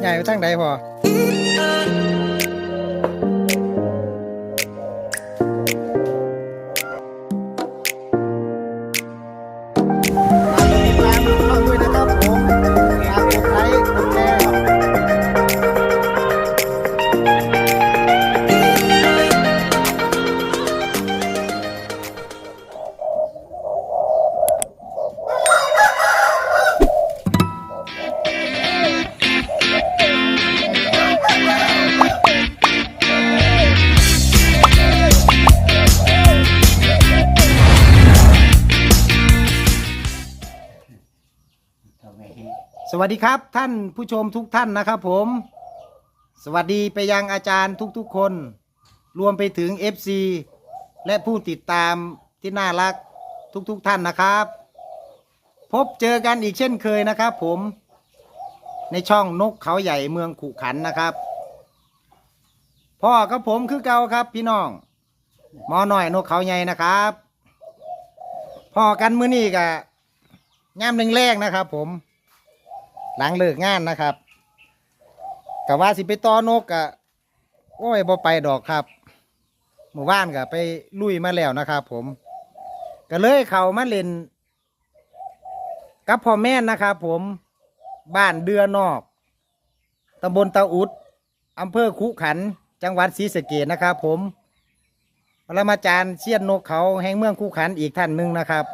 ใหญ่ไปทางใดพอ วัสดีครับท่านผู้ชมทุกท่านนะครับผม สวัสดีไปยังอาจารย์ทุกๆคน รวมไปถึง FC และผู้ติดตามที่น่ารักทุกๆท่านนะครับ พบเจอกันอีกเช่นเคยนะครับผม ในช่องนกเขาใหญ่เมืองขุขันนะครับพ่อกับผมคือเก่าครับพี่น้องหมอหน่อยนกเขาใหญ่นะครับพ่อกันมื้อนี้กะย่ามแรงๆนะครับ ผม หลังเลิกงานนะครับกะว่าสิไปต่อนกกะโอ้ยบ่ไปดอกครับหมู่บ้านกะไปลุยมาแล้วนะครับ ผมก็เลยเขามาเล่นกับพ่อแม่นะครับ ผมบ้านเดือนอกตำบลตาอุดอำเภอคุขัน จังหวัดศรีสะเกดนะครับ ผมปรมาจารย์เชียนนกเขาแห่งเมืองคุขันอีกท่านหนึ่งนะครับ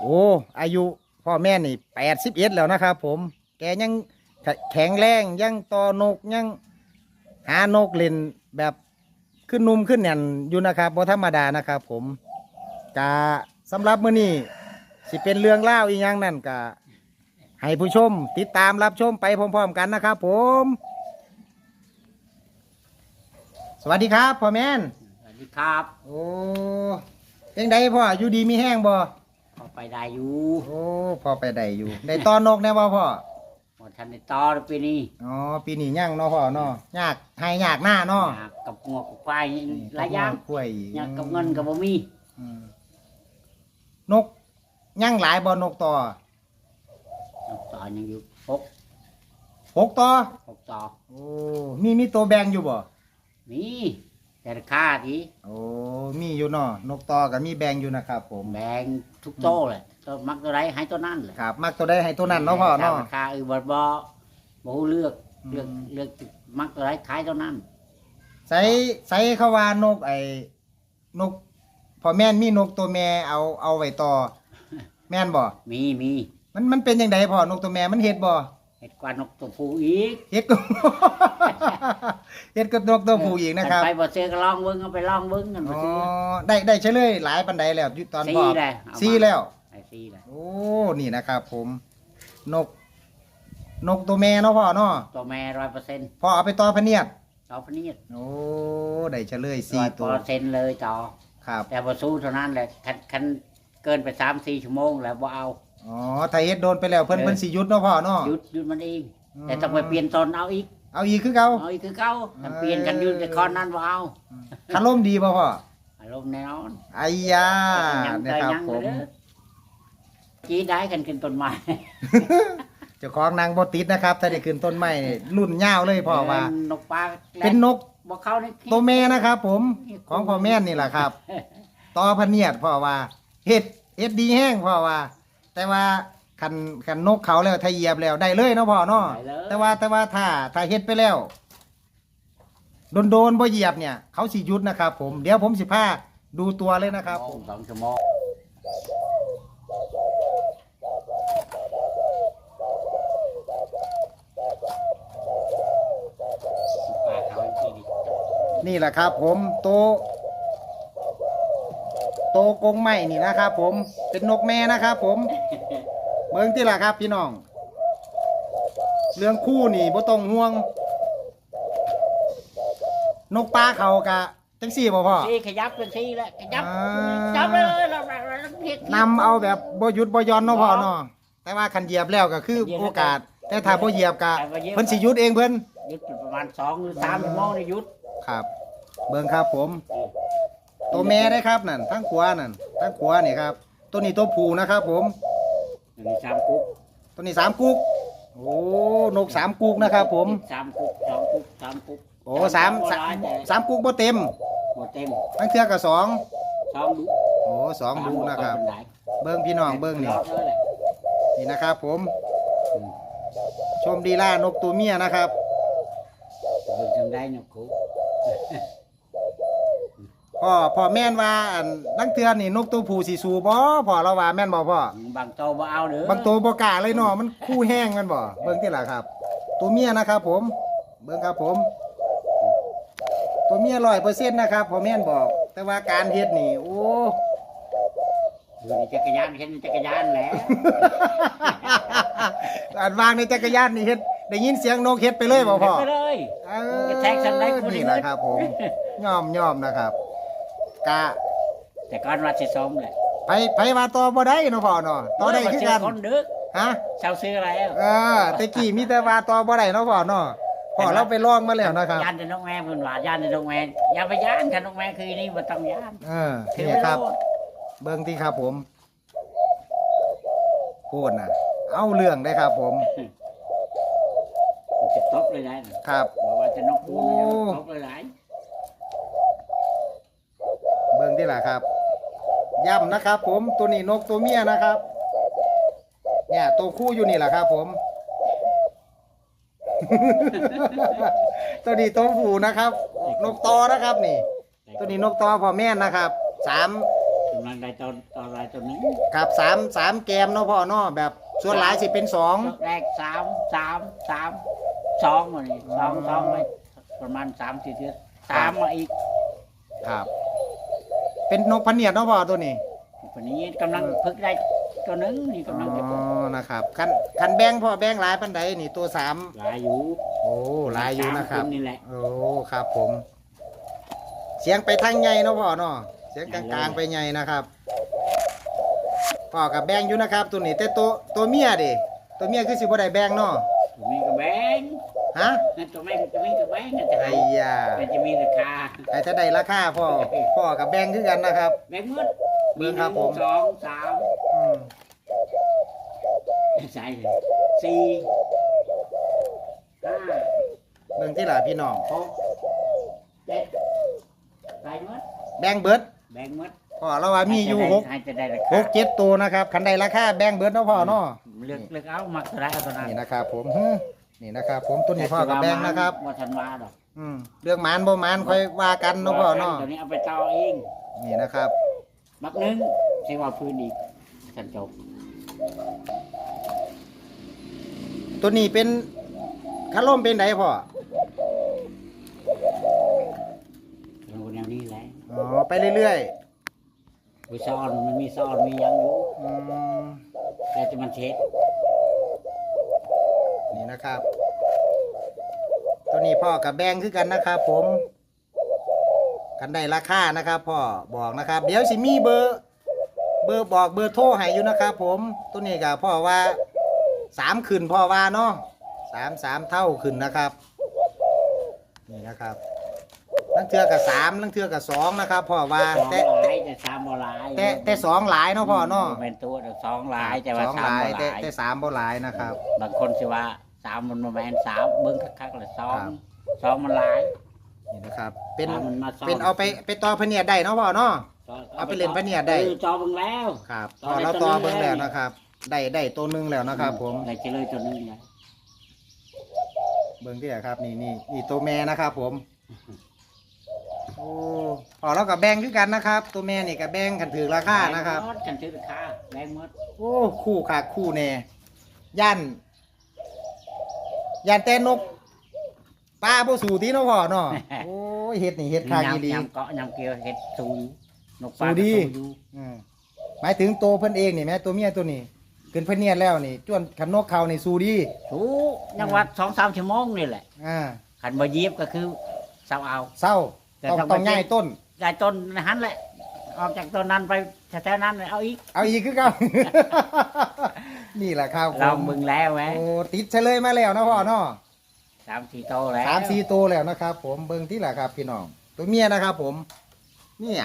โอ้อายุ พ่อแม่นี่แปดสิบเอ็ดแล้วนะครับผมแกยังแข็งแรงยังต่อนกยังหานกเล่นแบบขึ้นนุ่มขึ้นแน่นอยู่นะครับบ่ธรรมดานะครับผมกะสำหรับมื้อนี้สิเป็นเรื่องเล่าวอีกอย่างนั่นกะให้ผู้ชม ติดตามรับชมไปพร้อมๆกันนะครับ ผม สวัสดีครับพ่อแม่นสวัสดีครับ โอ้ยังไดพ่ออยู่ดีมีแห้งบ่พอ ไปได้อยู่โอ้พ่อไปได้อยู่ ได้ตอนนกแน่บ่พ่อหมดทันในต่อเลยปีนี้อ๋อปีนี้ย่างเนาะพ่อเนาะยากให้ยากหน้าเนาะอยากกับงวกกับควายหลายอย่างกล้วยอีอยากกับเงินกับบ่มีอืมนกย่างหลายบ่นกต่อต่อยังอยู่หกหกต่อหกต่อโอ้มีมีตัวแบ่งอยู่บ่มี แต่ราค่าทีโอ้มีอยู่เนาะนกต่อก็มีแบ่งอยู่นะครับผม แบ่งทุกโตเลยตัวมักตัวใดให้ตัวนั้นเลยครับ มักตัวใดให้ตัวนั้นเนาะพ่อเนาะราคาเออบ่บ่บ่ฮู้เลือกอืม เลือกเลือกมักตัวใดขายตัวนั้นใส่ใส่เขาว่านกไอ้นกพอแม่นมีนกตัวแม่เอาเอาไว้ต่อ แม่นบ่ มีมีมันมันเป็นยังไงพ่อนกตัวแม่มันเห็ดบ่ เห็ดกว่านกตัวผู้อีกเห็ดก็เห็ดก็นกตัวผู้อีกนะครับ ไปบ่เจอก็ลองเบิ่งเอาไปลองเบิ่งกันอ๋บ่อซื้อได้ได้เฉลยหลายปันใดแล้วอยู่ตอนซีพ่อได้เอามาซีแล้วไอ้ซีเลยโอ้ นี่นะครับผม นก นกตัวแม่เนาะพ่อเนาะตัวแม่ร้อยเปอร์เซ็นต์พ่อเอาไปต่อพะเนียดต่อพนีดโอ้ได้เฉลยร้สี่อยตัวเปอร์เซ็นต์เลยต่อ ครับ แต่พอสู้เท่านั้นแหละคันคันเกินไปสามสี่ชั่วโมงแล้วบ่เอา อ๋อถ้าเฮ็ดโดนไปแล้วเพิ่นเออ เพิ่นสิหยุดเนาะพ่อเนาะหยุดหยุดมันเองอืมแต่ต้องไปเปลี่ยนตนเอาอีกเอาอีกคือเก่า เอาอีกคือเก่ากันเปลี่ยนกันอยืนแต่คอนนั้นบ่เอาคารมดีป่ะพ่ออารมณ์แน่นอนไอ้ยายังนะเคยครับยังผเลยมเด้อจี้ได้กันขึ้นต้นไม้เจ้าของนางบ่ติดนะครับ ถ้าได้ขึ้นต้นไม้นี่รุ่นยาวเลยพ่อว่า นกปลาเป็นนกบ่เข้าในตัวแม่นะครับ ผมของพ่อแม่นนี่แหละครับ ต่อพะเนียดพ่อว่าเฮ็ดเฮ็ดดีแห้งพ่อว่า แต่ว่าคันคันนกเขาแล้วถ้าเหยียบแล้วได้เลยเนาะพ่อเนาะได้เลย แต่ว่าแต่ว่าถ้าถ้าเฮ็ดไปแล้ว โดนโดนๆบ่เหยียบเนี่ย เขาสิหยุดนะครับผมเดี๋ยวผมสิพาดูตัวเลยนะครับผม สองชั่วโมงปลาเขาอีกทีดินี่แหละครับผมโต โตกรงไม้นี่นะครับผมเป็นนกแม่นะครับผมเบิ่งที่ล่ะครับพี่น้อง เรื่องคู่นี่บ่ต้องห่วง นกปลาเขากะจังสี่บ่พ่อซี่ขยับเป็นซี่แหละขยับอ่า จับเลยเราเราเราเพียกนำเอาแบบบ่หยุดบ่หย่อนเนาะพ่อเนาะแต่ว่าคันเหยียบแล้วก็คือเหยียบโอกาส แต่ถ้าบ่เหยียบก็แต่บ่เหยียบเพิ่นสิหยุดเองเพิ่นหยุดประมาณสองหรือสามชั่วโมงในหยุดครับ เบิ่งครับผม ตัวแม่ได้ครับนั่นทั้งขวานั่นทั้งขวานี่ครับ ตัวนี้ตัวผู้นะครับ ผมหนึ่งสามกุ๊กตัวนี้สามกุ๊กโโอ้นกสามกุกนะครับ ผม สามกุ๊กสองกุ๊กสามกุ๊กโอ้สามสามแต่สามกุกบ่เต็มหมดเต็มทั้งเทือกับสองสองดุโอ้สองดูนะครับสามเบิ้งพี่น้องเบิ้งนี่รอบเลยแหละนี่นะครับผมอืมชมดีล่านกตัวเมียนะครับเบิ่งจำได้นกคุ พ่อพ่อแม่นว่าอันนังเทือนี่นกตัวผู้สีสูบ่พ่อเราว่าแม่นบ่พ่อบางโตบ่เอาเด้อบางตัวบ่กล้าเลยเนาะมันคู่แห้งแม่นบ่เบิ้งที่ล่ะครับ ตัวเมียนะครับผม เบิ้งครับผม ตัวเมียร้อยเปอร์เซ็นต์นะครับพ่อแม่นบอก แต่ว่าการเฮ็ดนี่โอ้อยู่ในจักรยานเห็นในจักรยานแหละอันวางในจักรยานนี่เฮ็ดได้ยินเสียงนกเฮ็ดไปเลยบ่พ่อไปเลยเออกระแทกสันไดคนนี่นี้แหละครับผมย่อมย่อมนะครับ กะแต่ก่อนว่าสิซ้อมแหละไปไปว่าต่อบ่ได้เนาะพ่อเนาะต่อได้คือกันเคนดึกฮะเช้าซื้ออะไรเออแตะกี้มีแต่ว่าต่อบ่ได้เนาะพ่อเนาะพ่อเราไปลองมาแล้วนะครับย่านแต่นกแม่เพิ่นว่าย่านแต่นกแม่อย่าไปย่านคันนกแม่คือนี่บ่ต้องย่านเออถือนี่ไว้ครับโลดเบิ่งที่ครับผมพูดน่ะเอาเรื่องได้ครับผมมันจะตบเลยได้นะครับบอกว่าจะนกคูนโอ้ตบเลยได้ เบิ่งที่ล่ะครับย้ำนะครับ ผมตัวนี้นกตัวเมียนะครับ เนี่ยตัวคู่อยู่นี่แหละครับ ผม ตัวนี้ตัวผู้นะครับ นกตอนะครับนี่ ตัวนี้นกตอพ่อแม่นนะครับสามกำลังได้ตอนตอนอะไรตัวนี้ครับสามสามแกมเนาะพ่อเนาะแบบส่วนหลายสิเป็นสองนกแรกสามสามสามสองมานี่สองสองไปประมาณสามสี่เทือสามมาอีก ครับ เป็นนกพะเนียดเนาะพ่อตัวนี้คนนี้กำลังพึกได้ตัวหนึงนี่กำลังจะอ๋พึกอนะครับคันคันแบงพ่อแบงหลายปันใดนี่ตัวสามหลายอยู่โอ้หลายอยู่นะครับ สามนี่แหละ โอ้ครับผม เสียงไปทางใหญ่เนาะพ่อเนาะเสียงกลางๆไปใหญ่นะครับพ่อกับแบงอยู่นะครับ ตัวนี้แต่ตัวตัวเมียดิตัวเมียคือสิบ่ได้แบงเนาะตัวนี้ก็แบง ฮะนั่นตัวแม่ตัวนี้ก็แบงนั่นจะไอ้ยามันจะมีราคาไอ้ถ้าได้ราคาพ่อพ่อกับแบงคือกันนะครับ แบงมืดเบิ่งครับผม หนึ่งสองสามอืมใช่เลยสี่ห้าเบิ่งที่หล่ะพี่น้อง หกเจ็ดไปมืดแบงเบิดแบงมืดพ่อเราว่ามีอยู่หกให้จะได้ราหคากเจ็ดตัวนะครับคันใดราคาแบงเบิดเนาะพ่อเนาะเลือกเลือกเอามักสระเอาตัวนั้น นี่นะครับผมฮึ นี่นะครับผมตัวนี้พ่อกับแบงนะครับว่าทันว่าดอกอืมเรื่องหมานบ่หมานค่อยว่ากันเนาะพ่อเนาะตัวนี้เอาไปต่อเอง นี่นะครับบักหนึงใช่ว่าพื้นอีกฉันจบตัวนี้เป็นคันล่มเป็นไดพ่อดูแนวนี้แหละอ๋อไปเรื่อยวิซ่อนมันมีซ่อนมีหยังอยู่ๆอืมแต่จะมันเช็ด นี่นะครับ ตัวนี้พ่อกับแบงคือกันนะครับผม กันได้ราคานะครับพ่อบอกนะครับ เดี๋ยวสิมีเบอร์ เบอร์บอกเบอร์โทรให้อยู่นะครับผมตัวนี้กับพ่อว่าสามขึ้นพ่อว่าเนาะสามสามเท่าขึ้นนะครับ นี่นะครับลังเทือกับสามลังเทือกับสองนะครับพ่อว่าสองแต่หแต่ลายแต่สามบ่หลายแต่แต่สองหลายเนาะพ่อเนาะเป็นตัวแต่สองหลายแต่สว่าองสามหลายบ่หแต่ลายแต่สามบ่หลายนะครับ บางคนสิว่าสามมันมาแมนสามเบิ้งคักๆเลยสองครับ สองมันหลาย นี่นะครับ เป็นสามมันมาสองเป็นเอาไปไปต่อพะเนียดได้เนาะพ่อเนาะเอาไปเล่นพะเนียดได้ ออจอเบิ่งแล้ว ครับต่พออได้เราตัวต่อหนึ่ง เบิ่งแล้วแล้วนะครับ ได้ได้ตัวหนึงแล้วนะครับ ผมได้เจเลยตัวหนึงเลยเบิ่งที่ไหนครับ นี่นี่นี่ตัวแม่นะครับ ผมโอ้พอเรากับแบ่งคือกันนะครับ ตัวแม่นี่กับแบ่งกันถือราคานะครับแงหมดกันถือราคาแรงหมดโอ้คู่ขาคู่แน่ยัน ยันแต่นกป้าบ่สู่ที่เนาะพ่อเนาะ โอ้ยเฮ็ดนี่เฮ็ดคางอีหลียำยำเกาะยำเกลียวเห็ดสูงนกปลาสูดีก็สูอยู่อืมหมายถึงตัวเพิ่นเองนี่แม่ตัวเมียตัวนี้ขึ้นเพิ่นเนียดแล้วนี่จวนขันนกเขานี่สู่ดีสูยังวัดสองสามชั่วโมงนี่แหละอ่าขันมายีบก็คือเสาเอา เศร้าแต่ต้องต้องต้องไปย้ายต้นยายต้นหันแหละ ออกจากต้นนั้นไปแถวๆนั้นเลยเอาอีก เอาอีกคือเก่า นี่แหละครับเราผมมึงแล้วไหมโอ้ติดเฉลยมาแล้วนะพ่อเนาะสามสี่โตแล้วสามสี่ตัวแล้วนะครับ ผมเบิ่งที่แหละครับ พี่น้องตัวเมียนะครับ ผมเนี่ย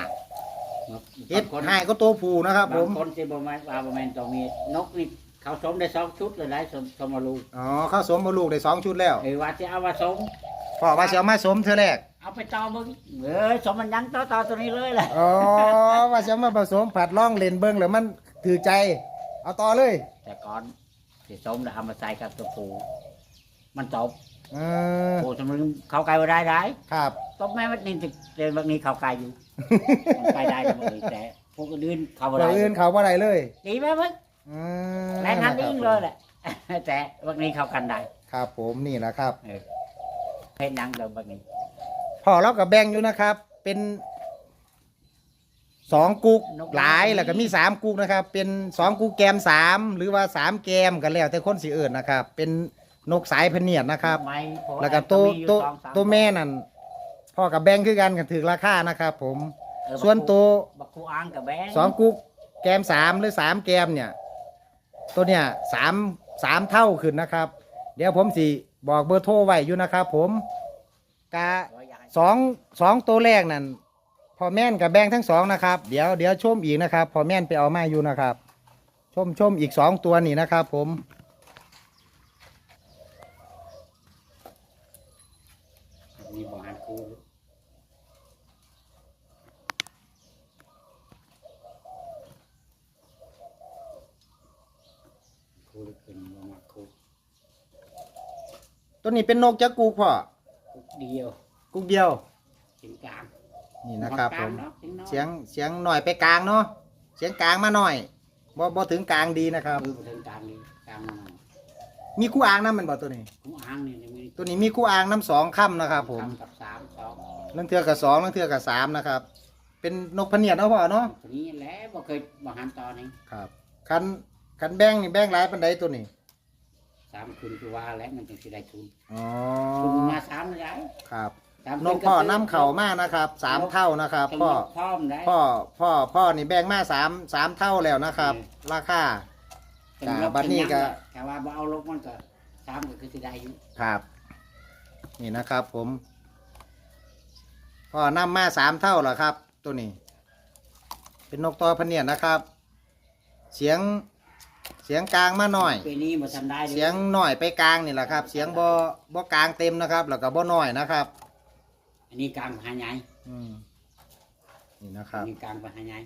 เฮ็ดคนหายก็ตัวผู้นะครับ ผมบางคนสิบแมนว่าบแมนตัวมีนกนี่เขาสมได้สองชุดเลยได้สมสมมาลูกอ๋อเข้าสวมบลูกได้สองชุดแล้วเออว่าจะเอามาสมพ่อว่าสิเอามาสวมเธอแรก เอาไปต่อมึงเออสมมันยังต่อต่อตัวนี้เลยแหละอ๋อว่าสิเอามาผสมผัดล่องเล่นเบิ้งแล้วมันถือใจ เอาต่อเลยแต่ก่อนที่สมน่ะเอามาใส่กับตัวปูมันตบเออปูสมมันเข้าไกลมาได้ได้ครับ ตบแม่มันนี่ติดเดินแบบนี้เข้าไกลอยู่มันไปได้หมดเลยแต่พวกอื่นเข้าไม่ตัวได้อื่นเขาว่าไรเลยดีไหมมึงอืมแรงงานนิ่งเลยแหละแต่แบบนี้เข้ากันได้ครับผมนี่แหละครับเออเห็นยังเดิมแบบนี้ พ่อเรากับแบ่งอยู่นะครับ เป็นสองกุกหลายแล้วก็มีสามกุกนะครับ เป็นสองกุกแกมสามหรือว่าสามแกมกันแล้วแต่คนสีเอิญนะครับ เป็นนกสายพะเนียดนะครับไม่เพราะแล้วก็ตัวมีอยู่ตัวสองสาตัวแม่นั่นพ่อกับแบ่งคือกันกันถือราคานะครับผมเออส่วนตัวบักคูอ่างกับแบงสองกุกแกมสามหรือสามแกมเนี่ย ตัวเนี่ยสามสามเท่าขึ้นนะครับ เดี๋ยวผมสิบอกเบอร์โทรไว้อยู่นะครับผมกา สองสองตัวแรกนั่นพอแม่นกับแบงทั้งสองนะครับ เดี๋ยวเดี๋ยวชมอีกนะครับพอแม่นไปเอามาอยู่นะครับ ชมชมอีกสองตัวนี่นะครับ ผมมีบางคูคูเป็นบางคูตัวนี้เป็นนกจักกูกพ่อคูเดียว กุกเดียวถึงกลางนี่นะครับกผลางมเนาะถึงน้อยเสียงเสียงหน่อยไปกลางเนาะ เสียงกลางมาหน่อยบ่บ่ถึงกลางดีนะครับมือไปถึงกลางนี่กลางมาหน่อยมีคู่อ่างน้ำมันบ่ตัวนี้คูอ่างนี่มีตัวนี้มีคู่อ่างน้ำสองค่ำนะครับผม ทำกับสามสองลังเทือกับสองลังเทือกับสามนะครับ เป็นนกพะเนียดเนาะพ่อเนาะตัวนี้แหละบ่เคยบ่หันตอนนี้ครับ คันคันแบงนี่แบงหลายปันไดตัวนี้ สามคืนคือว่าแล้วมันจึงสิได้ทุนอ๋อ ทุนมาสามเลยได้ครับ สามนกพ่อน้ำเข่ามากนะครับสามเท่านะครับพ่อพร้อมได้พ่อพ่อพ่อนี่แบ่งมาสามสามเท่าแล้วนะครับ ราคาถึงลบบัดนี้ก็แต่ว่าบ่เอาลบมันก็สามก็คือสิได้อยู่ครับ นี่นะครับผมพ่อนำมาสามเท่าเหรอครับ ตัวนี้ เป็นนกตอพะเนียดนะครับ เสียงเสียงกลางมาหน่อยปีนี้บ่ทันได้ลเสียงหน่อยไปกลางนี่แหละครับ เสียงบ่บ่กลางเต็มนะครับ แล้วก็บ่น้อยนะครับ อันนี้กลางหาใหญ่อืมนี่นะคอัรันบนี้กลางไปหาใหญ่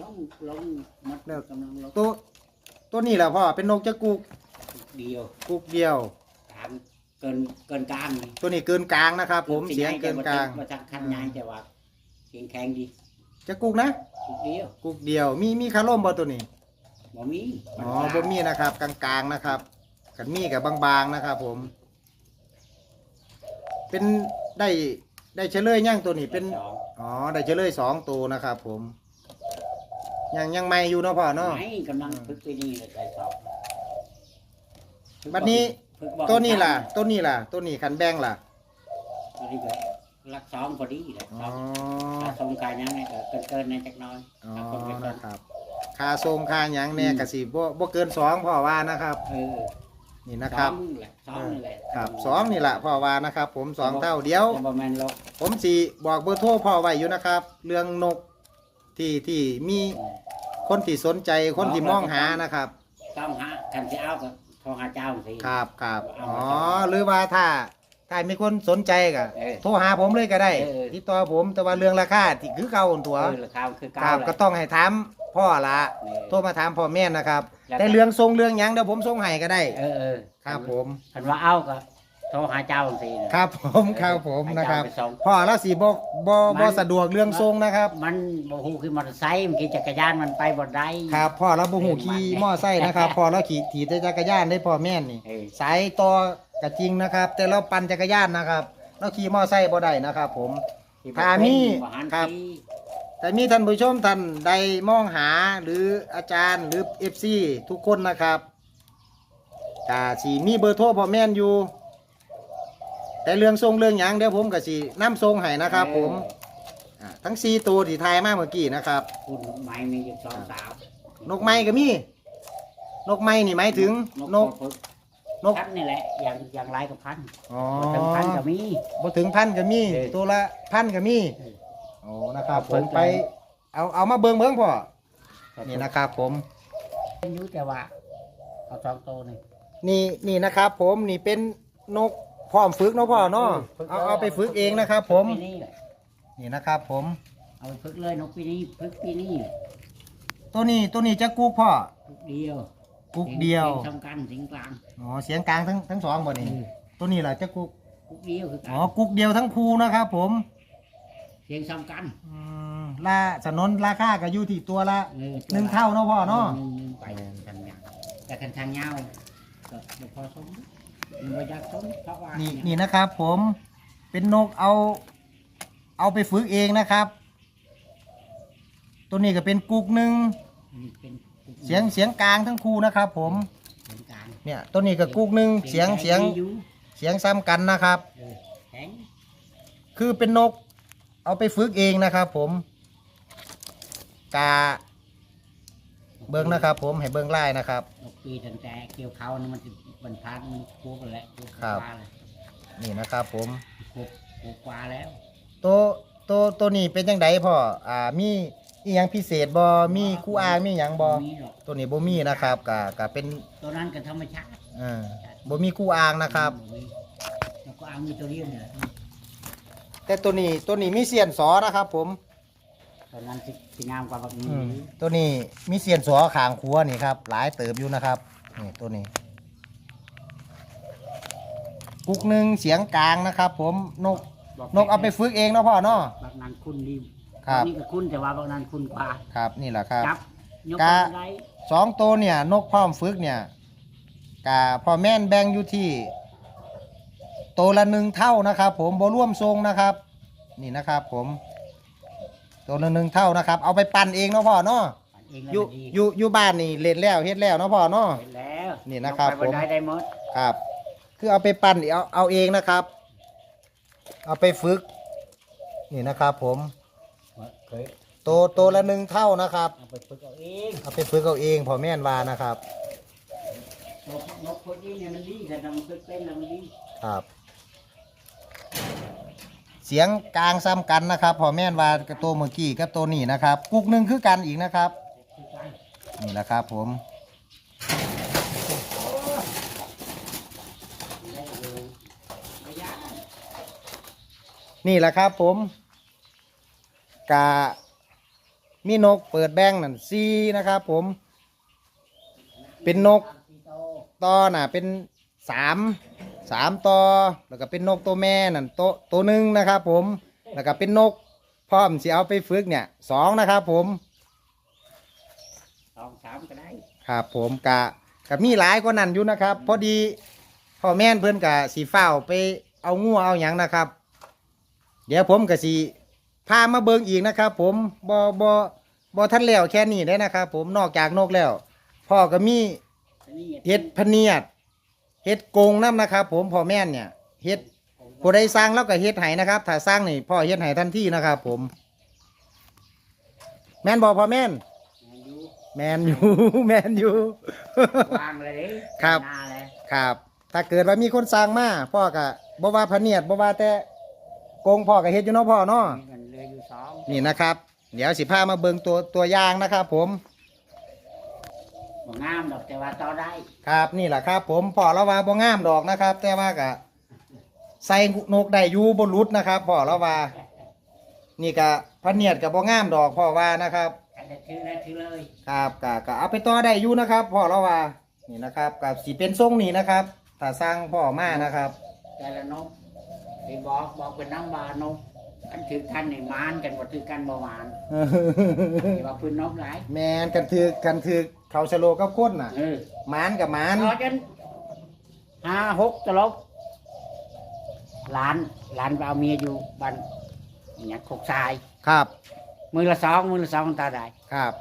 ลงลงมัดแล้ว กำลังลงตัวตัวนี้แหละพ่อเป็นนกจะกุกเดียวกุกเดียว กลางเกินเกินกลางนี่ตัวนี้เกินกลางนะครับ ผมเสียงเกินกลางบ่ทันคันใหญ่แต่ว่าเสียงแข็งดีจะกุกนะทุกเดียวกุกเดียว มีมีคาร่มบ่ตัวนี้บ่มีอ๋อบ่มีนะครับ กลางๆนะครับ กันมีกับบางๆนะครับผม เป็นได้ได้เฉลยย่างตัวนี้เป็นสองอ๋อได้เฉลยสองตัวนะครับผมยังยังไม่อยู่เนาะพ่อเนาะไม่กำลังฝึกไปนี่เลยใส่สองบัดนี้ฝึกบอกตัวนี้ล่ะ ตัวนี้ล่ะ ตัวนี้คันแบงล่ะตัวนี้ก็รักสองพอดีเลยอ๋สอองถ้าทรงกายยังไงก็เกินเกินๆในจักหน้อยอ๋อถ้าคนเป็นคนนะครับค่าทรงค่าหยังแน่อืมกสิบ่บ่เกินสองพ่อว่านะครับเออ นี่นะครับ สองแหละสองนี่แหละครับสองนี่แหละพ่อว่านะครับ ผมสองเท่าเดียวแต่บ่แม่นลกผมสีบอกเบอร์โทรพ่อไว้อยู่นะครับ เรื่องนกที่ที่มีคนที่สนใจคนที่มองหานะครับ ต้องหาคันที่เอาก็โทรหาเจ้าสิ ครับครับเอาอ๋อมาหรือว่าถ้าถ้ามีคนสนใจก็เออโทรหาผมเลยก็ได้เออ ติดต่อผมแต่ว่าเรื่องราคาที่คือเก่าหั่นตัวเออราคาคือคเก้ารับแหละก็ต้องให้ถามพ่อละเออโทรมาถามพ่อแม่นะครับ แล้วก็แต่เรื่องทรงเรื่องหยังเดี๋ยวผมส่งให้ก็ได้ เออเออครับผม คันว่าเอาก็โทรหาเจ้าสินะ ครับผมครับผมให้นะครับเจ้าไปส่ง พ่อแล้วสีบ่บ่บ่สะดวกเรื่องทรงนะครับ มันบ่ฮู้คือมอเตอร์ไซค์มันขี่จักรยานมันไปบ่ได้ ครับพ่อเราบ่หูขี่มอไซค์นะครับพ่อเราขี่ขี่แต่จักรยานได้พ่อแม่นนี่เออ สายต่อกระจริงนะครับ แต่เราปั่นจักรยานนะครับเราขี่มอไซค์บ่ได้นะครับ ผม ที่ถ้ามีบ่หันครับ ขี่ แต่มีท่านผู้ชมท่านใดมองหาหรืออาจารย์หรือ FC ทุกคนนะครับกาสีมีเบอร์โทรพ่อแม่นอยู่ แต่เรื่องทรงเรื่องหยังเดี๋ยวผมก็สินำทรงให้นะครับผมอ่าทั้ง4ตัวที่ทายมาเมื่อกี้นะครับ คุณไม้มีอยู่สองสามนกไม้ก็มี นกไม้นี่หมายถึงนกนนกกพันนี่แหละ อย่างอย่างไรกับพันอ๋อถึงพันก็มีบ่ถึงพันก็มีเออตัวละพันก็มีเออโอ้นะครับผเพิ่มนไป เอาเอามาเบิ่งเบิ่งพ่อนี่นะครับผมเป็นอยุแต่ว่าเอาสองโตวนี่ นี่นี่นะครับผมนี่เป็นนกพร้อมฝึกเนาะพ่อเนาะเอาเอาไปฝึกเองนะครับ ผม ปีนี้แหละนี่นะครับ ผม เอาไปฝึกเลยนกปีนี้ฝึกปีนี้แหละตัวนี้ตัวนี้จะกุกพ่อฝึกเดียวกุกเดียวสีงสำคัญเสียงกลางอ๋อเสียงกลางทั้งทั้งสองบ่นี่ตัวนี้แหละจะกุก กุกเดียวคือกัอ๋อกุกเดียวทั้งคู่นะครับผมเสี ยงสำคัญอืมล่าสนนราคาก็อยู่ที่ตัวละออหนึ่งเท่าเนาะพ่อเนาะหนึ่งหนึ่งไปทางยาวแต่กันทางยาวก็บ่พอสมมันบ่อยากสมเพราะว่านี่นี่นี่นะครับ ผมเป็นนกเอา เอาไปฝึกเองนะครับ ตัวนี้ก็เป็นกุกหนึ่งนี่เป็นกุกเสียงเสียงกลางทั้งคู่นะครับ ผมเสียงกลางเนี่ยตัวนี้ก็กุกหนึ่งเสียงเสียงแข็อยู่เสียงซ้ำกันนะครับ เออแข็งคือเป็นนก เอาไปฝึกเองนะครับ ผมกาเบิ้งนะครับ ผมให้เบิ้งไล่นะครับ นกปีตั้งแต่เกี่ยวเขานี่มันจะบรรพัดมันควบแล้วควบครับกว่าเลยนี่นะครับ ผมควบควบกว่าแล้วตัวตัวตัวนี้เป็นยังไงพ่ออ่ามีอีหยังพิเศษบอมีคู่อ้างมีหยังบอมีหรอกตัวนี้บ่มีนะครับกะกะเป็นตัวนั้นก็ธรรมชาติอ่าบ่มีคู่อ้างนะครับ แล้วก็เอามีตัวเดียวเนี่ย แต่ตัวนี้ตัวนี้มีเสียนสอนะครับผมตัวนั้นสิสิงามกว่าแบบนี้อืมตัวนี้มีเสียนสอขางขัวนี่ครับ หลายเติบอยู่นะครับนี่ตัวนี้ กุกหนึ่งเสียงกลางนะครับ ผมนกนกเอาไปฝึกเองเนาะพ่อเนาะบางนั้นคุณดีครับ นี่ก็คุณแต่ว่าบางนั้นคุณกว่าครับ นี่แหละครับจับยกกะไปได้สองตัวเนี่ย นกพร้อมฝึกเนี่ยกะพ่อแม่นแบ่งอยู่ที่ ตัวละหนึ่งเท่านะครับ ผมโบร่วมทรงนะครับ นี่นะครับ ผมตัวละหนึ่งเท่านะครับ เอาไปปั่นเองเนาะพ่อเนาะปั่นเองอแล้วยู่มันดีอยู่อยู่บ้านนี่เล่นแล้วเฮ็ดแล้วเนาะพ่อเนาะเสร็จแล้วนี่นะครับยกไปผม ได้ได้หมดครับ คือเอาไปปั่นเอาเอาเองนะครับ เอาไปฝึก นี่นะครับ ผมเคยตัวตัวละหนึ่งเท่านะครับ เอาไปฝึกเอาเองเอาไปฝึกเอาเองพ่อแม่นวานะครับ นกนกคนนี้เนี่ยมันดีแต่มันฝึกเป็นแล้วมันดีครับ เสียงกลางซ้ำกันนะครับพอแม่นว่าตัวเมื่อกี้กับตัวนี้นะครับกุกหนึ่งคือกันอีกนะครับ นี่แหละครับผมนี่แหละครับผมกามีนกเปิดแบงนั่นซีนะครับผม เป็นนกตต่อน่ะเป็นสาม สามต่อแล้วก็เป็นนกตัวแม่นั่นตัวตัวหนึ่งนะครับผมแล้วก็เป็นนกพร้อมสิเอาไปฝึกเนี่ยสองนะครับผมสองสามก็ได้ครับผมกะกับมีหลายกว่านั้นอยู่นะครับ พอดีพ่อแม่นเพื่อนกะสีเฝ้าวไปเอางัวเอาหยังนะครับ เดี๋ยวผมกะสีพามาเบิงอีกนะครับ ผมบอบอบอท่านแล้วแค่นี้ได้นะครับ ผมนอกจากนกแล้วพ่อก็มีอันนี้เฮ็ดพะเนียด เฮ็ดโกงน้ำนะครับ ผมพ่อแม่นเนี่ยเฮ็ดผู้ใดสร้างแล้วก็เฮ็ดให้นะครับ ถ้าสร้างนี่พ่อเฮ็ดให้ทันทีนะครับ ผม แม่นบอพ่อแม่นอยู่แมนอยู่ แมนอยู่ วางเลยดิครับ หน้าเลยครับ ถ้าเกิดว่ามีคนสร้างมาพ่อก็บ่ว่าพะเนียดบ่ว่าแต่โกงพ่อก็เฮ็ดอยู่เนาะพ่อเนาะมีเงินเหลืออยู่สอง นี่นะครับ เดี๋ยวสิพามาเบิ่งตัวตัวอย่างนะครับ ผม บ่งามดอกแต่ว่าต่อได้ครับนี่แหละครับ ผมพ่อละว่าบ่งามดอกนะครับ แต่ว่าก็ใส่นกได้อยู่บนรุดนะครับพ่อละว่า นี่ก็พะเนียดกับบ่งามดอกพ่อว่านะครับกันได้ถือได้ถือเลยครับก็ก็เอาไปต่อได้อยู่นะครับพ่อละว่านี่นะครับกับสีเป็นทรงนี้นะครับถ้าสร้างพ่อมานะครับแต่ละนกไปบอกบอกเป็นน้ำบานกกันถือกันในมานกันบ่ถือกันบ่หวานที่ว่าพื้นนกหลายแมนกันถือกันถือ เขาสโลกับคนน่ะเออหมานกับหมานรอจนห้าหกตลบหลานหลานไปเอาเมียอยู่บ้านเนี่ยโคกทราย ครับมือละสองมือละสองตาได้ครับ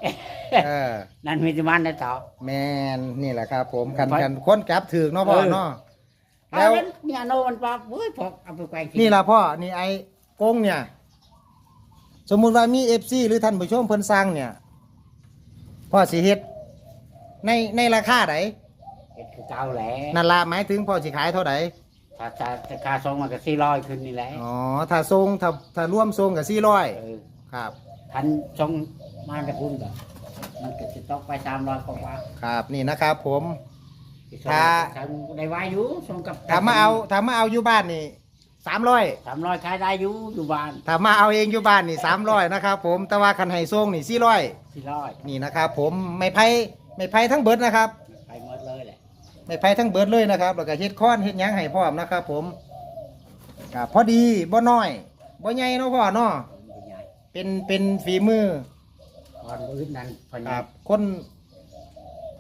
เออ นั่นมีที่มันได้ต่อ แมนนี่แหละครับ ผมกันไปกันคนจับถือเนาะพ่อเออ เนาะแล้แล้ววเนี่ยโนมันปอกเฮ้ยพอกเอาไปแกว่งกินี่ล่ะพ่อนี่ไอ้กงเนี่ย สมมุติว่ามีเอฟซีหรือท่านผู้ชมเพิ่นสั่งเนี่ยพ่อสิเฮ็ด ในในราคาไหนเฮ็ดคือเก่าแหละนั่นละหมายถึงพ่อสิขายเท่าไหร่ถ้าถ้าถ้าค่าส่งมันก็สี่ร้อยขึ้นนี่แหละอ๋อถ้าทรงถ้าถ้าร่วมทรงกับสี่ร้อยเออครับทันส่งมาจะพุ่นก่อนมันก็จะต้องไปตามรอยกว่าครับนี่นะครับผมๆถ้าทางได้ไว้อยู่สมกับถ้ามาเอาถ้ามาเอาอยู่บ้านนี่สามร้อยสามร้อยขายได้อยู่อยู่บ้านถ้ามาเอาเองอยู่บ้านนี่สามร้อยนะครับผมแต่ว่าคันไห้ทรงนี่สี่ร้อย สี่ร้อยนี่นะครับผมไม่ไพ่ ไม่ไพ่ทั้งเบิดนะครับ ไปหมดเลยแหละไม่ไพ่ทั้งเบิดเลยนะครับแล้วก็เฮ็ดค้อนเฮ็ดหยังให้พร้อมนะครับ ผมครับพอดีบ่น้อยบ่ใหญ่เนาะพ่อเนาะมันใหญ่เป็นเป็นฝีมือตอนมื้อนั้นพอคใหญ่รับคน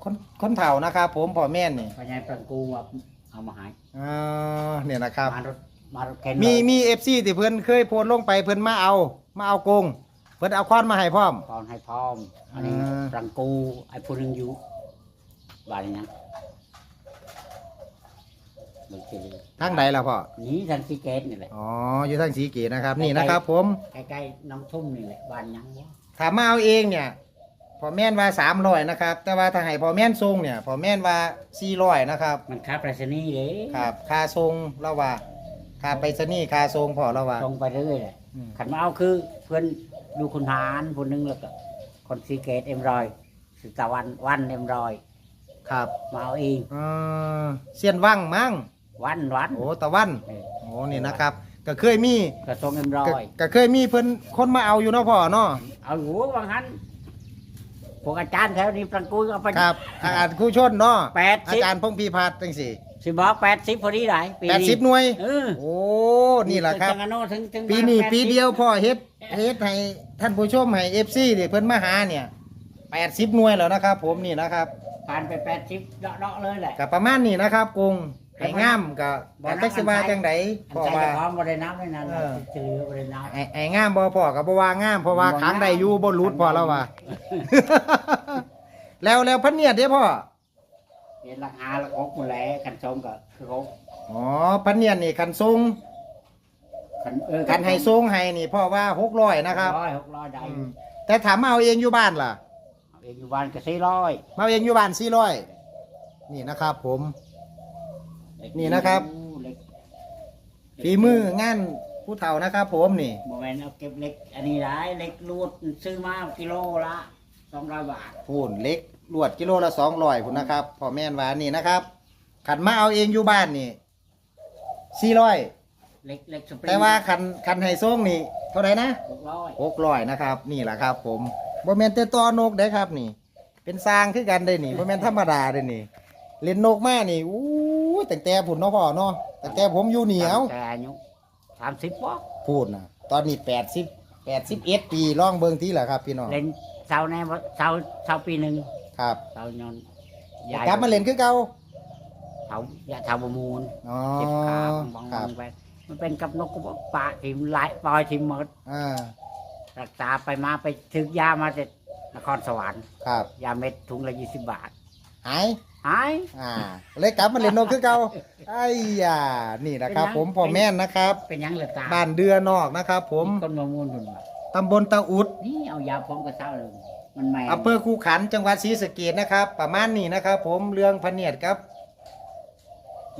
คนคนเฒ่านะครับ ผมพ่อแม่นนี่พอใหญ่ปังกูว่าเอามาใหายอ่าเนี่ยนะครับ มารถมารถแคนมีมีเอฟซีที่เพิ่นเคยโพสต์ลงไปเพิ่นมาเอา มาเอากงเพิ่นเอาค้อนมาให้พร้อมตอนให้พร้อม อันนี้อ่าปังกูไอ้ผู้หนึงอยู่บ้านนี้นะมันจะเลยทางใดล่ะพ่อนี่ทางซีเกตนี่แหละ อ๋ออยู่ทางสีเกตนะครับ นี่นะครับ ผมใกล้ๆน้องทุ่มนี่แหละบ้านยังวะถามมาเอาเองเนี่ยพ่อแม่นว่าสามร้อยนะครับ แต่ว่าถ้าให้พ่อแม่นทรงเนี่ยพ่อแม่นว่าสี่ร้อยนะครับ มันค้าไปรษณีย์เลยครับค่าทรงเราว่าค่าไปรษณีย์ค่าทรงพอเราว่าตรงไปเรื่อยแหละ อืม ขันมาเอาคือเพื่อนดูคุณหารคนหนึงแล้วก็คนซีเกตเอ็มรอยสุตะวันวันเอ็มรอยครับมาเอาเองเออเสียนว่างมั้งวันวันโอ้ตะวันเออโอ้นี่นะครับ ก็เคยมีกระทรวงเอ็มรอก็ยก็เคยมีเพิ่นคนมาเอาอยู่เนาะพ่อเนาะเอาหัวบางหันพวกอาจารย์แถวนี้ปรังกุยเอาไป ครับอาจารย์ครูชนเนาะแปดอาสิบจารย์พงพีพัฒน์จังสี่ สิบอกแปดสิบพอดีไหนปีแปดนี้สิบหน่วย เออโอ้ นี่แหละครับจังกะโน่ถึงถึงปีนี้มา80ปีเดียวพ่อเฮ็ดเฮ็ดให้ท่านผู้ชมให้เอฟซีเพิ่นมาหาเนี่ยแปดสิบหน่วยแล้วนะครับ ผมนี่นะครับผ่านไปแปดสิบเดาะๆเลยแหละ กับประมาณนี้นะครับกงให้งามกับบ่กับนับ แท็กซี่ว่าจังไดอันพ่อใจว่า จะพร้อมบริน้ำเลยนะเออจะเหลือบริน้ำไอ้ไอ้งามบ่พ่อกับบ่ว่างามเพราะว่าขังได้อยู่บ่หลุดพ่อแล้วว่า แล้วแล้วพันเนียดเด้พ่อ เห็นราคาละหกหมดแล้วคันชมก็คือหกอ๋อพันเนียดนี่คันทรงคันเออคันให้ทรงให้นี่พ่อว่า600นะครับร้อยหกร้อยได้อืมแต่ถามมาเอาเองอยู่บ้านล่ะ เอาเองอยู่บ้านก็สี่ร้อยมาเอาเองอยู่บ้าน400นี่นะครับผม นี่นะครับ เล็กฝีมืองานผู้เฒ่านะครับผมนี่โมเมนเอาเก็บเล็ก อันนี้ได้เล็กลวดซื้อมากิโลละสองร้อยบาท พูนเล็ก ลวดกิโลละ200พุ่นนะครับพ่อแม่นว่านี่นะครับ ขันมาเอาเองอยู่บ้านนี่400เล็กเล็กสปริงแต่ว่าคันคันไฮโซงนี่ เท่าไหร่นะหกร้อยหกร้อยนะครับนี่แหละครับ ผมบ่แม่นแต่ตัวนกได้ครับนี่ เป็นสร้างคือกันได้นี่บ่แม่นธรรมดาได้นี่เล่นนกมานี่อู้ยตั้งแต่ผุนเนาะพ่อเนาะตั้งแต่ผมอยู่เหนียวแต่อายุสามสิบวะพูดนะตอนนี้แปดสิบแปดสิบเอ็ดปีล่องเบิ่งทีแหละครับ พี่น้องเล่นเสาแน่บ่เสาเสาปีหนึ่ง ครับเสายนต์กลับมาเล่นคือเก่าเสาอย่าเสาประมูลอ๋อเจ็บขาบางครับๆไปมันเป็นกับนกกระบอกปลาทิมหลายปล่อยทิมหมดอ่ารักษาไปมาไปถึกยามาจากนครสวรรค์ครับยาเม็ดถุงละยี่สิบบาทหาย หาย อ่าเลยกลับมาเล่นนกคือเก่าไอ้ยานี่นะครับผมพ่อแม่นนะครับ เป็นหยังเหลือตาบ้านเดือนอกนะครับ ผม คนมามูลคนว่าตำบลตะอุดนี่เอายาพร้อมกับเศร้าเลย มันแมนอำเภอคูขันจังหวัดศรีสะเกษนะครับ ประมาณนี้นะครับ ผมเรื่องพะเนียดครับ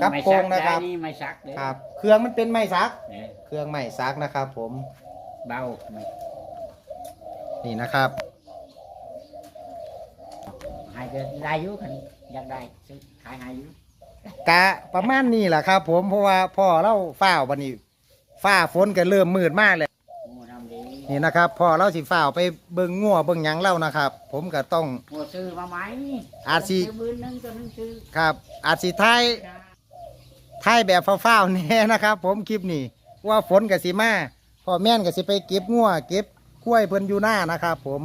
กับไม่โกซังนะครับได้นี่ไม่ซักเลยครับ เครื่องมันเป็นไม้ซักเออเครื่องไม้ซักนะครับ ผมเบาไม่นี่นะครับ หายก็ได้อยุคันอยากได้ซื้อขายหายอยุกะประมาณนี้แหละครับ ผมเพราะว่าพ่อเราฝ้าวบันนี้ฝ้าฝนก็เริ่มมืดมากเลยโอ้ทำดี นี่นะครับพ่อเราสิฝ้าวไปเบิ่งงัวเบิ่งหยังเล่านะครับ ผมก็ต้อง หัวซื้อมาไหมอาจสิซื้อบืนหนึงตัวหนึงซื้อครับอาจสิท้ายท้ายแบบฝ้าวๆแน่นะครับ ผมคลิปนี้ว่าฝนกับสิมาพ่อแม่นก็สิไปเก็บงัวเก็บกล้วยเพิ่นอยู่หน้านะครับผม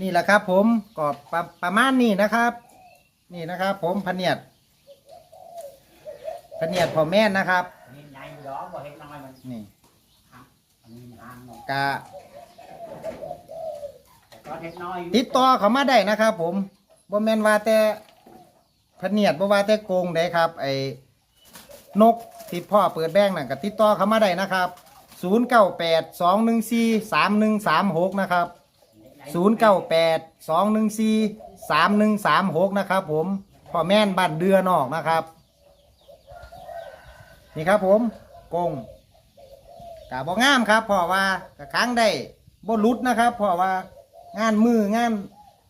นี่แหละครับ ผมก็ประประมาณนี้นะครับ นี่นะครับ ผมพะเนียดพะเนียดพ่อแม่นนะครับ นี่นายอยู่ดอกบ่เห็ นน้อยมันนี่อันนี้ทางเนาะกะก็เห็นน้อยอยู่ติดต่อเขามาได้นะครับผมบ่แม่นว่าแต่พะเนียดบ่ว่าแต่โกงได้ครับ ไอ้นกที่พ่อเปิดแบงค์นั่นก็ติดต่อเขามาได้นะครับ 098 214 3136 นะครับ 098 214 3136 นะครับผมพ่อแม่นบ้านเดือนอกนะครับ นี่ครับผมกง กะบ่งามครับเพราะว่ากะครั้งได้บ่หลุดนะครับเพราะว่างานมืองาน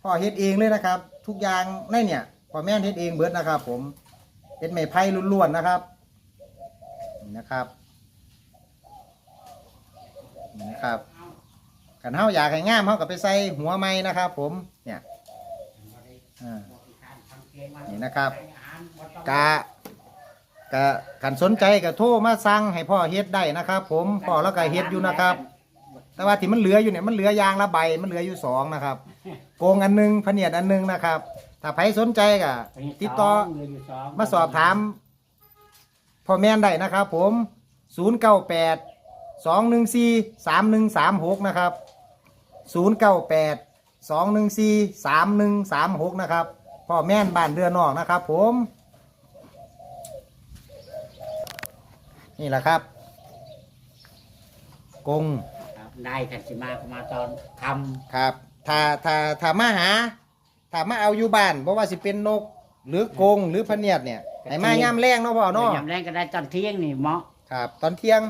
พ่อเฮ็ดเองเลยนะครับ ทุกอย่างในเนี่ยพ่อแม่เฮ็ดเองเบิดนะครับ ผมเป็นไม้ไผ่ล้วนๆนะครับนี่นะครับนี่นะครับกันเฮาอยากให้งามเฮาก็ไปใส่หัวไม้นะครับ ผมเนี่ยอ่านี่นะครับกะ กะกันสนใจก็โทรมาสั่งให้พ่อเฮ็ดได้นะครับผมพ่อแล้วก็เฮ็ดอยู่นะครับ แต่ว่าที่มันเหลืออยู่เนี่ยมันเหลือยางละใบมันเหลืออยู่สองนะครับ โกงอันหนึงพะเนียดอันหนึงนะครับ ถ้าใครสนใจก็ติดต่อมาสอบถามพ่อแม่นได้นะครับผม 098 214 3136 นะครับ 098 214 3136 นะครับพ่อแม่นบ้านเรือนอกนะครับผม นี่แหละครับ กงได้กันสิมาก็มาตอนทครับถ้าถ้าถ้ามาหาถ้ามาเอาอยู่บ้านเพราะว่าสิเป็นนก หรือกงหรือพะเนียดเนี่ยให้มาย่ำแรงเนาะพ่อำเนาะยำแรงก็ได้ตอนเที่ยงนี่เหมาะครับ ตอนเที่ยง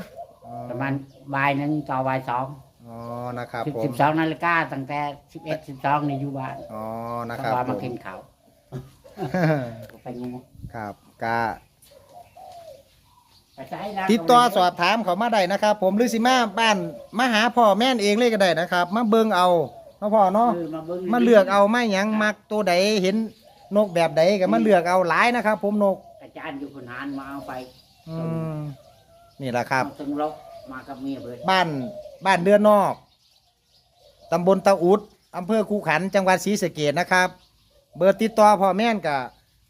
อ๋อประมาณบ่ายหนึ่งต่อบ่ายสองอ๋อนะครับสิบผสิมบสองนาฬิกาตั้งแต่สิบเอ็ดสิบสองนี่อยู่บ้านอ๋อนะก็ครับว่าผมามกินข้าวก็ไปงู ครับกะ ไปใช้ร้านติดต่อสอบถามเขามาได้นะครับ ผมหรือสิมาบ้านมาหาพ่อแม่นเองเลยก็ได้นะครับ มาเบิ่งเอาเนาะพ่อเนาะ เออมาเบิ่งมาเลือกเอาไม่หยังมักตัวใดเห็นนกแบบใดก็มาเลือกเอาหลายนะครับ ผมนกอาจารย์อยู่คนหานมาเอาไปอืมนี่แหละครับเอาถึงลกมากับเมียเบิดบ้านบ้านเดือนนอกตำบลตะอุดอำเภอคูขันจังหวัดศรีสะเกดนะครับ เบอร์ติดต่อพ่อแม่นกับ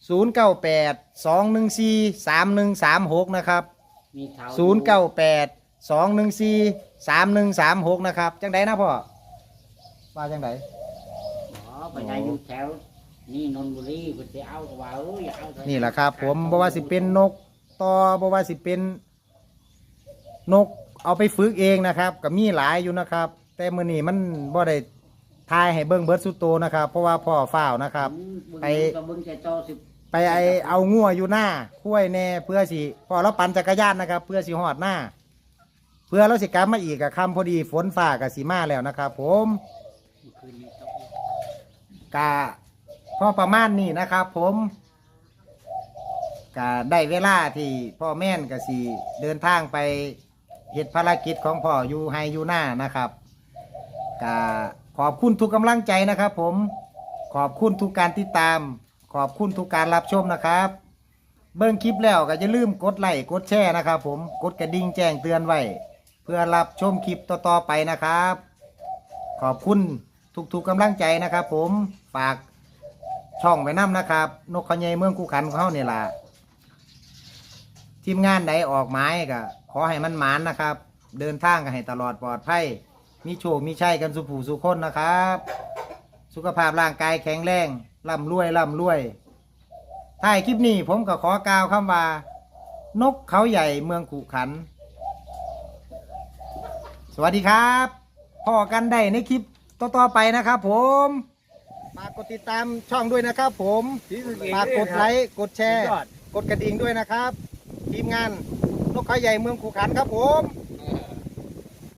ศูนย์เก้าแปดสองหนึ่งสี่สามหนึ่งสามหกนะครับมีเท้าศูนย์เก้าแปดสองหนึ่งสี่สามหนึ่งสามหกนะครับจังไดนะพ่อว่าจังไดอ๋อไปได้อยู่แถวนี่นนทบุรีคุณจะเอาก็ว่าเอออย่าเอาเถอนี่แหละครับ ผมบอกว่าสิเป็นนกต่อบอกว่าสิเป็นนกเอาไปฝึกเองนะครับก็มีหลายอยู่นะครับ แต่มือนี้มันบ่ได้ทายให้เบิ้งเบิร์ดสุดโตนะครับ เพราะว่าพ่อฝ้าวนะครับ อืมเงไปก็เบิ่งใจโตสิบ ไปไอเอางัวอยู่หน้าคุ้ยแน่เพื่อสิพอเราปั่นจักรยานนะครับ เพื่อสิหอดหน้า เพื่อเราสิกลับมาอีกกับคำพอดีฝนฟ้ากับสีมาแล้วนะครับ ผมกกะพอประมาณนี้นะครับ ผมกะได้เวลาที่พ่อแม่นกับสีเดินทางไปเหตุภารกิจของพ่ออยู่ไฮอยู่หน้านะครับกะขอบคุณทุกกำลังใจนะครับ ผมขอบคุณทุกการติดตาม ขอบคุณทุกการรับชมนะครับ เบิ่งคลิปแล้วก็อย่าลืมกดไลค์กดแชร์นะครับ ผมกดกระดิ่งแจ้งเตือนไว้ เพื่อรับชมคลิปต่อๆไปนะครับ ขอบคุณทุกๆกำลังใจนะครับ ผมฝากช่องไว้น้ำนะครับ นกขะใยเมืองคูขันของเขาเนี่ยล่ะทีมงานใดออกหมายก็ขอให้มันหมานนะครับ เดินทางกันให้ตลอดปลอดภัยมีโชคมีชัยกันสุผูสุคนนะครับ สุขภาพร่างกายแข็งแรง ร่ำรวยร่ำรวยท้ายคลิปนี้ผมก็ขอกล่าวคำว่า นกเขาใหญ่เมืองขุขัน สวัสดีครับพอกันได้ในคลิปต่อๆไปนะครับผมฝากกดติดตามช่องด้วยนะครับ ผมฝากกดไลค์กดแชร์ กดกระดิ่งด้วยนะครับ ทีมงานนกเขาใหญ่เมืองขุขันครับผม